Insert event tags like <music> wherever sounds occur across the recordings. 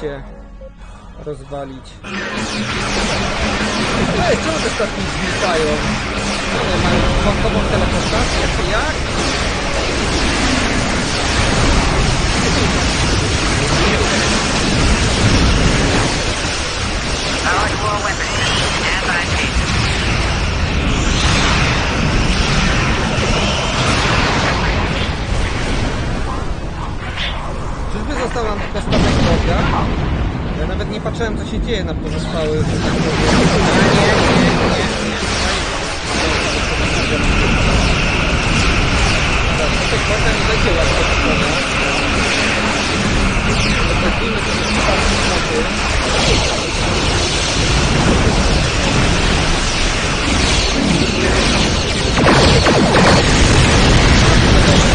się rozwalić. Ej, czemu te statki znikają? One mają kwantową teleportację, czy jak? Powered war weapons system standby station. Czyżby został nam tylko statek wroga? Ja nawet nie patrzyłem co się dzieje na pozostałych. A nie, będzie łatwo pokonać. Zobaczymy co się przypadku wody. Mamy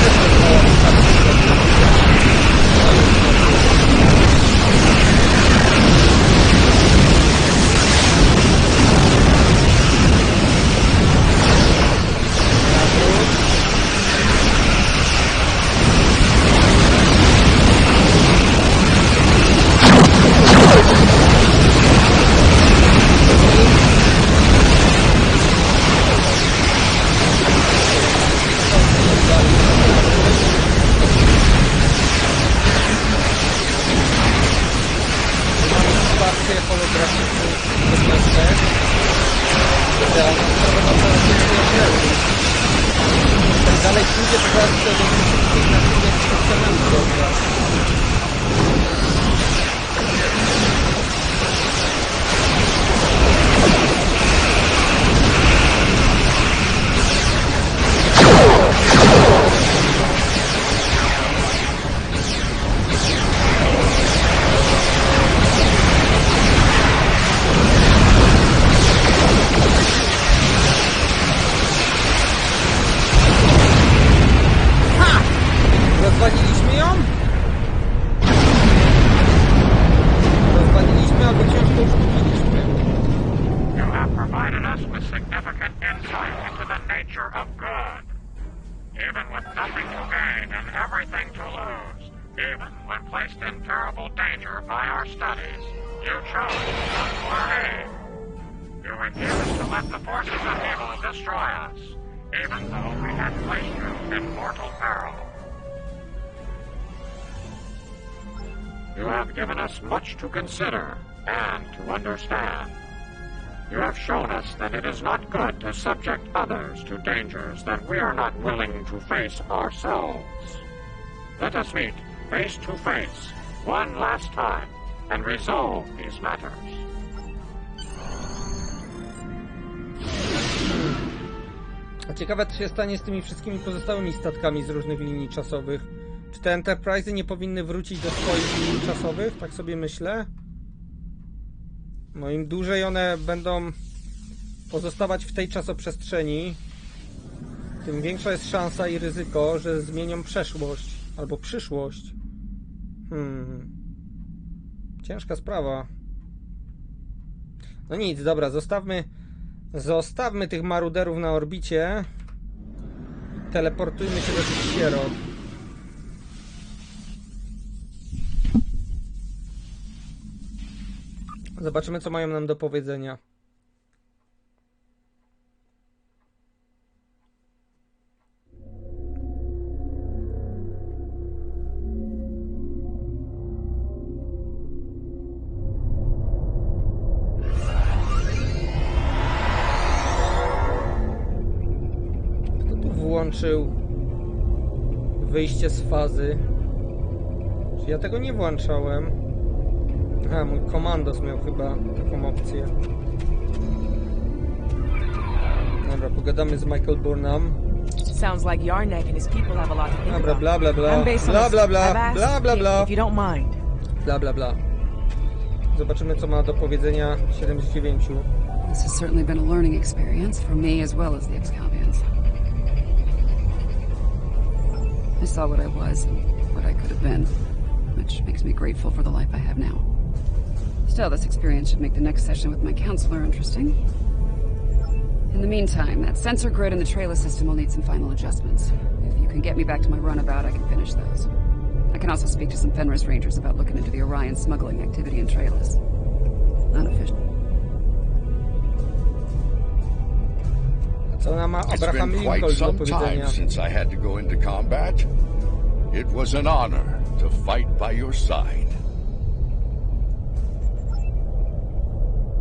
wsparcie holograficzne że się leży. Jak dalej pójdzie, to zaraz to będzie na tym, jak się cementu you chose not to. You refused to let the forces of evil destroy us, even though we had placed you in mortal peril. You have given us much to consider and to understand. You have shown us that it is not good to subject others to dangers that we are not willing to face ourselves. Let us meet face to face one last time and resolve these matters. A ciekawe, co się stanie z tymi wszystkimi pozostałymi statkami z różnych linii czasowych. Czy te Enterprise nie powinny wrócić do swoich linii czasowych? Tak sobie myślę. No im dłużej one będą pozostawać w tej czasoprzestrzeni, tym większa jest szansa i ryzyko, że zmienią przeszłość albo przyszłość. Hmm. Ciężka sprawa. No nic, dobra, zostawmy Zostawmy tych maruderów na orbicie. Teleportujmy się do tych. Zobaczymy, co mają nam do powiedzenia. Włączył wyjście z fazy? Ja tego nie włączałem? A, mój komandos miał chyba taką opcję. Dobra, pogadamy z Michael Burnham. Sounds like Yarnek and his people have a lot to think Dobra, bla bla bla. I'm based on Bla bla bla. Bla bla if- bla. If you don't mind. Bla bla bla. Zobaczymy, co ma do powiedzenia 7 z 9. This has certainly been a learning experience for me as well as the Excalbians. I saw what I was and what I could have been, which makes me grateful for the life I have now. Still, this experience should make the next session with my counselor interesting. In the meantime, that sensor grid and the trailer system will need some final adjustments. If you can get me back to my runabout, I can finish those. I can also speak to some Fenris Rangers about looking into the Orion smuggling activity in Trailus. Unofficial. It's been quite some time since I had to go into combat. It was an honor to fight by your side.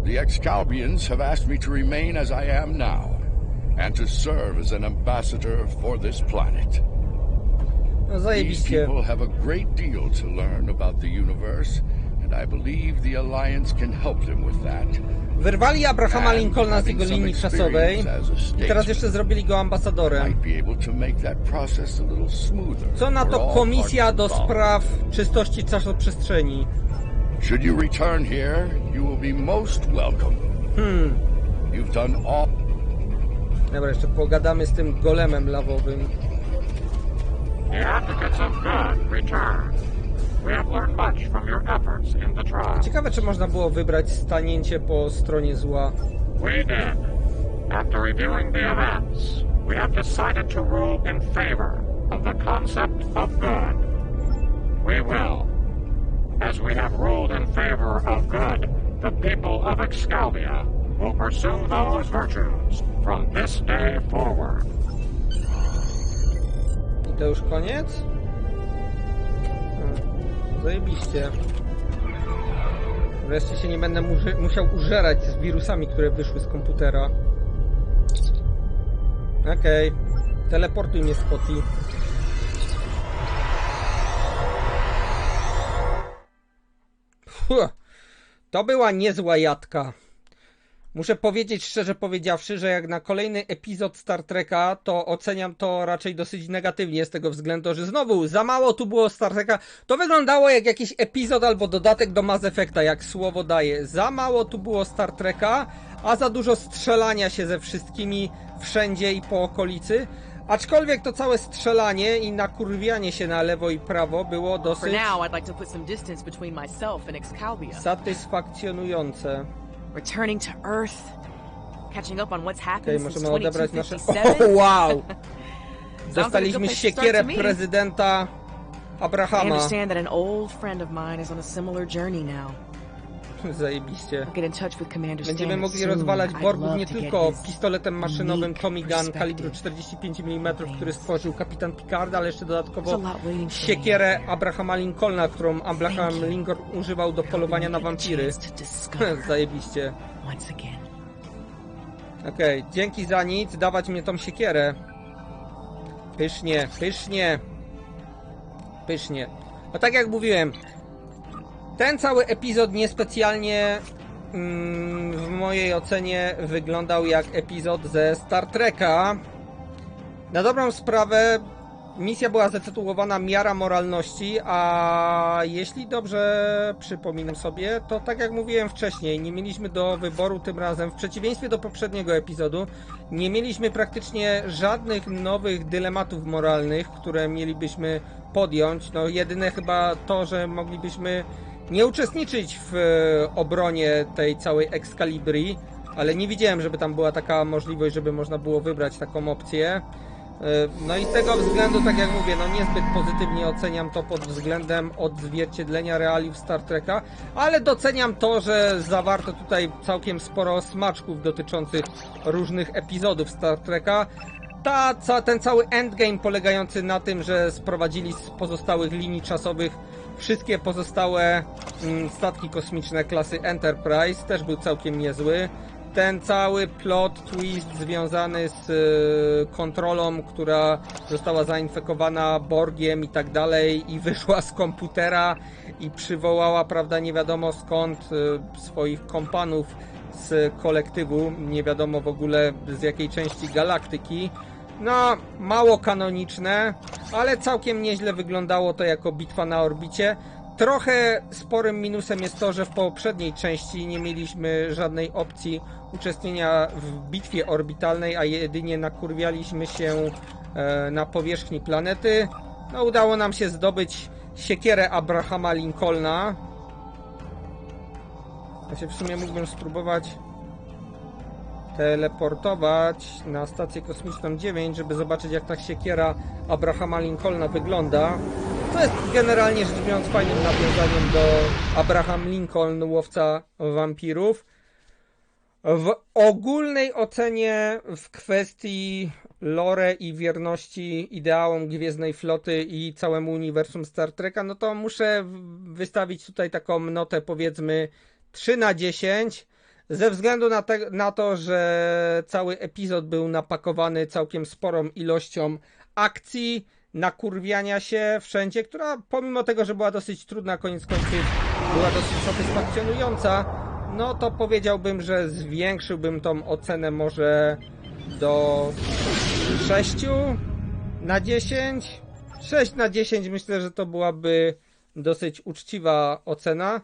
The Excalbians have asked me to remain as I am now, and to serve as an ambassador for this planet. These people have a great deal to learn about the universe, and I believe the Alliance can help them with that. Wyrwali Abrahama Lincolna z jego linii czasowej i teraz jeszcze zrobili go ambasadorem. Co na to Komisja do. Spraw Czystości Czasoprzestrzeni? Should you return here, you will be most welcome. Hmm. You've done all. Dobra, jeszcze pogadamy z tym golemem lawowym. The advocates of God return. Ciekawe, czy można było wybrać stanięcie po stronie zła. We did. After reviewing the events, we have decided to rule in favor of the concept of good. We will. As we have ruled in favor of good, the people of Excalibur will pursue those virtues from this day forward. I to już koniec? Zajebiście. Wreszcie się nie będę musiał użerać z wirusami, które wyszły z komputera. Okej. Teleportuj mnie, Spotty. To była niezła jadka. Muszę powiedzieć szczerze powiedziawszy, że jak na kolejny epizod Star Treka, to oceniam to raczej dosyć negatywnie z tego względu, że znowu za mało tu było Star Treka. To wyglądało jak jakiś epizod albo dodatek do Mass Effecta, jak słowo daje. Za mało tu było Star Treka, a za dużo strzelania się ze wszystkimi wszędzie i po okolicy. Aczkolwiek to całe strzelanie i nakurwianie się na lewo i prawo było dosyć satysfakcjonujące. Returning to Earth, catching up on what's happened since możemy odebrać nasze... 2257. <laughs> O, wow! <laughs> Dostaliśmy siekierę prezydenta I Abrahama. understand that an old friend of mine is on a similar journey now. Zajebiście. Będziemy mogli rozwalać Borgów nie tylko pistoletem maszynowym Tommy Gun kalibru 45 mm, który stworzył kapitan Picard, ale jeszcze dodatkowo siekierę Abrahama Lincolna, którą Abraham. Lincoln używał do polowania na wampiry. <laughs> Zajebiście. Okej, dzięki za nic, dawać mnie tą siekierę. Pysznie, pysznie. Pysznie. No tak jak mówiłem, ten cały epizod niespecjalnie mm, w mojej ocenie wyglądał jak epizod ze Star Treka. Na dobrą sprawę misja była zatytułowana Miara Moralności, a jeśli dobrze przypominam sobie, to tak jak mówiłem wcześniej, nie mieliśmy do wyboru tym razem, w przeciwieństwie do poprzedniego epizodu, nie mieliśmy praktycznie żadnych nowych dylematów moralnych, które mielibyśmy podjąć. No jedyne chyba to, że moglibyśmy nie uczestniczyć w e, obronie tej całej Excalibri, ale nie widziałem, żeby tam była taka możliwość, żeby można było wybrać taką opcję. E, No i z tego względu, tak jak mówię, no niezbyt pozytywnie oceniam to pod względem odzwierciedlenia realiów Star Treka, ale doceniam to, że zawarto tutaj całkiem sporo smaczków dotyczących różnych epizodów Star Treka. Ta, ca, ten cały endgame polegający na tym, że sprowadzili z pozostałych linii czasowych wszystkie pozostałe mm, statki kosmiczne klasy Enterprise też był całkiem niezły. Ten cały plot twist związany z y, kontrolą, która została zainfekowana Borgiem i tak dalej i wyszła z komputera i przywołała, prawda, nie wiadomo skąd y, swoich kompanów z kolektywu, nie wiadomo w ogóle z jakiej części galaktyki. No, mało kanoniczne, ale całkiem nieźle wyglądało to jako bitwa na orbicie. Trochę sporym minusem jest to, że w poprzedniej części nie mieliśmy żadnej opcji uczestniczenia w bitwie orbitalnej, a jedynie nakurwialiśmy się e, na powierzchni planety. No, udało nam się zdobyć siekierę Abrahama Lincolna. Ja się w sumie mógłbym spróbować teleportować na stację kosmiczną 9, żeby zobaczyć jak ta siekiera Abrahama Lincolna wygląda. To jest generalnie rzecz biorąc fajnym nawiązaniem do Abraham Lincoln, łowca wampirów. W ogólnej ocenie w kwestii lore i wierności ideałom Gwiezdnej Floty i całemu uniwersum Star Treka, no to muszę wystawić tutaj taką notę powiedzmy 3 na 10. Ze względu na, te, na to, że cały epizod był napakowany całkiem sporą ilością akcji, nakurwiania się wszędzie, która pomimo tego, że była dosyć trudna, koniec końców była dosyć satysfakcjonująca, no to powiedziałbym, że zwiększyłbym tą ocenę może do 6 na 10. 6 na 10 myślę, że to byłaby dosyć uczciwa ocena.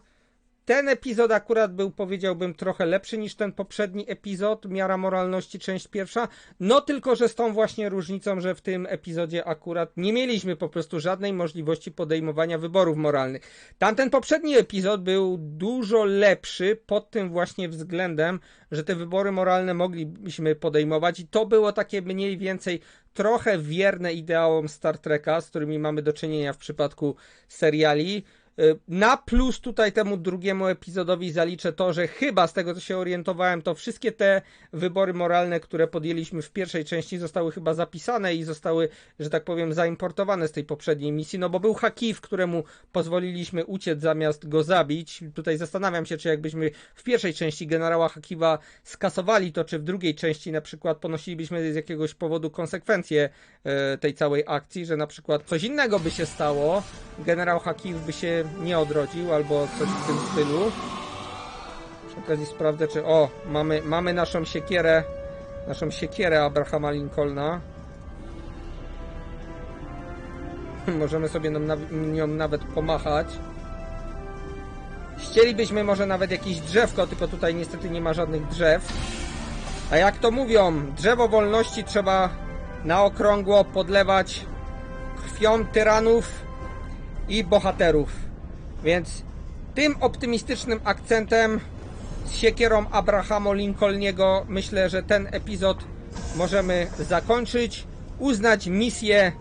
Ten epizod akurat był, powiedziałbym, trochę lepszy niż ten poprzedni epizod, Miara Moralności, część pierwsza. No tylko, że z tą właśnie różnicą, że w tym epizodzie akurat nie mieliśmy po prostu żadnej możliwości podejmowania wyborów moralnych. Tamten poprzedni epizod był dużo lepszy pod tym właśnie względem, że te wybory moralne mogliśmy podejmować i to było takie mniej więcej trochę wierne ideałom Star Treka, z którymi mamy do czynienia w przypadku seriali. Y, Na plus tutaj temu drugiemu epizodowi zaliczę to, że chyba z tego co się orientowałem, to wszystkie te wybory moralne, które podjęliśmy w pierwszej części, zostały chyba zapisane i zostały, że tak powiem, zaimportowane z tej poprzedniej misji. No bo był Hakif, któremu pozwoliliśmy uciec zamiast go zabić. Tutaj zastanawiam się, czy jakbyśmy w pierwszej części generała Hakiwa skasowali to, czy w drugiej części na przykład ponosilibyśmy z jakiegoś powodu konsekwencje e, tej całej akcji, że na przykład coś innego by się stało, generał Hakiw by się nie odrodził albo coś w tym stylu. Przy okazji sprawdzę, czy o, mamy, mamy naszą siekierę, naszą siekierę Abrahama Lincolna. <laughs> Możemy sobie nią, naw- nią nawet pomachać. Chcielibyśmy może nawet jakieś drzewko, tylko tutaj niestety nie ma żadnych drzew. A jak to mówią, drzewo wolności trzeba na okrągło podlewać krwią tyranów i bohaterów. Więc tym optymistycznym akcentem z siekierą Abrahamo Lincolniego myślę, że ten epizod możemy zakończyć, uznać misję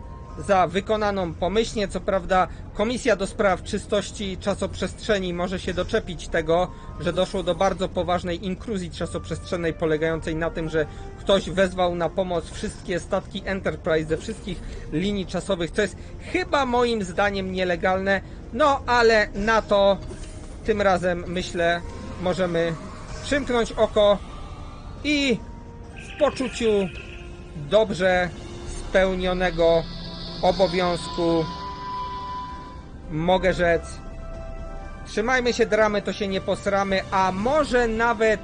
za wykonaną pomyślnie. Co prawda, Komisja do Spraw Czystości Czasoprzestrzeni może się doczepić tego, że doszło do bardzo poważnej inkruzji czasoprzestrzennej polegającej na tym, że ktoś wezwał na pomoc wszystkie statki Enterprise ze wszystkich linii czasowych, co jest chyba moim zdaniem nielegalne. No, ale na to tym razem myślę możemy przymknąć oko i w poczuciu dobrze spełnionego obowiązku mogę rzec trzymajmy się dramy, to się nie posramy, a może nawet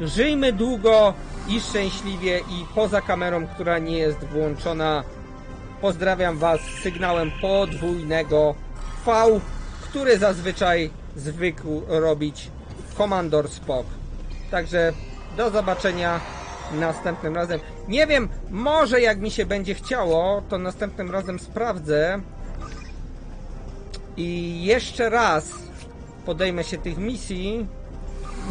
żyjmy długo i szczęśliwie i poza kamerą, która nie jest włączona. Pozdrawiam Was sygnałem podwójnego V, który zazwyczaj zwykł robić Komandor Spock. Także do zobaczenia następnym razem. Nie wiem, może jak mi się będzie chciało, to następnym razem sprawdzę i jeszcze raz podejmę się tych misji,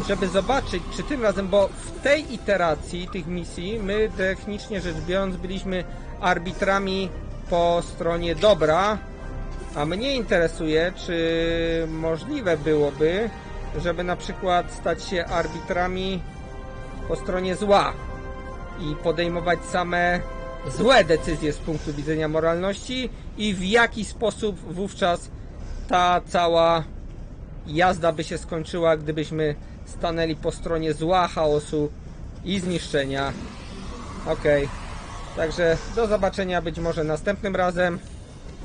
żeby zobaczyć, czy tym razem, bo w tej iteracji tych misji my technicznie rzecz biorąc byliśmy arbitrami po stronie dobra, a mnie interesuje, czy możliwe byłoby, żeby na przykład stać się arbitrami po stronie zła i podejmować same złe decyzje z punktu widzenia moralności i w jaki sposób wówczas ta cała jazda by się skończyła, gdybyśmy stanęli po stronie zła, chaosu i zniszczenia. Okej. Także do zobaczenia być może następnym razem.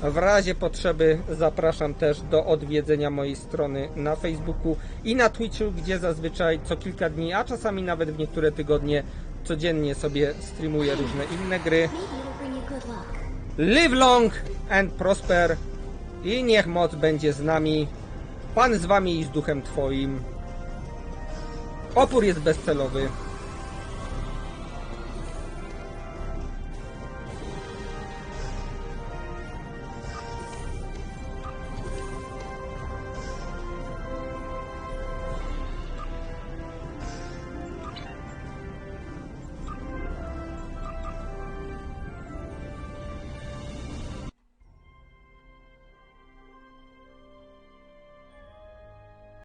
W razie potrzeby zapraszam też do odwiedzenia mojej strony na Facebooku i na Twitchu, gdzie zazwyczaj co kilka dni, a czasami nawet w niektóre tygodnie codziennie sobie streamuję różne inne gry. Live long and prosper i niech moc będzie z nami. Pan z wami i z duchem twoim. Opór jest bezcelowy.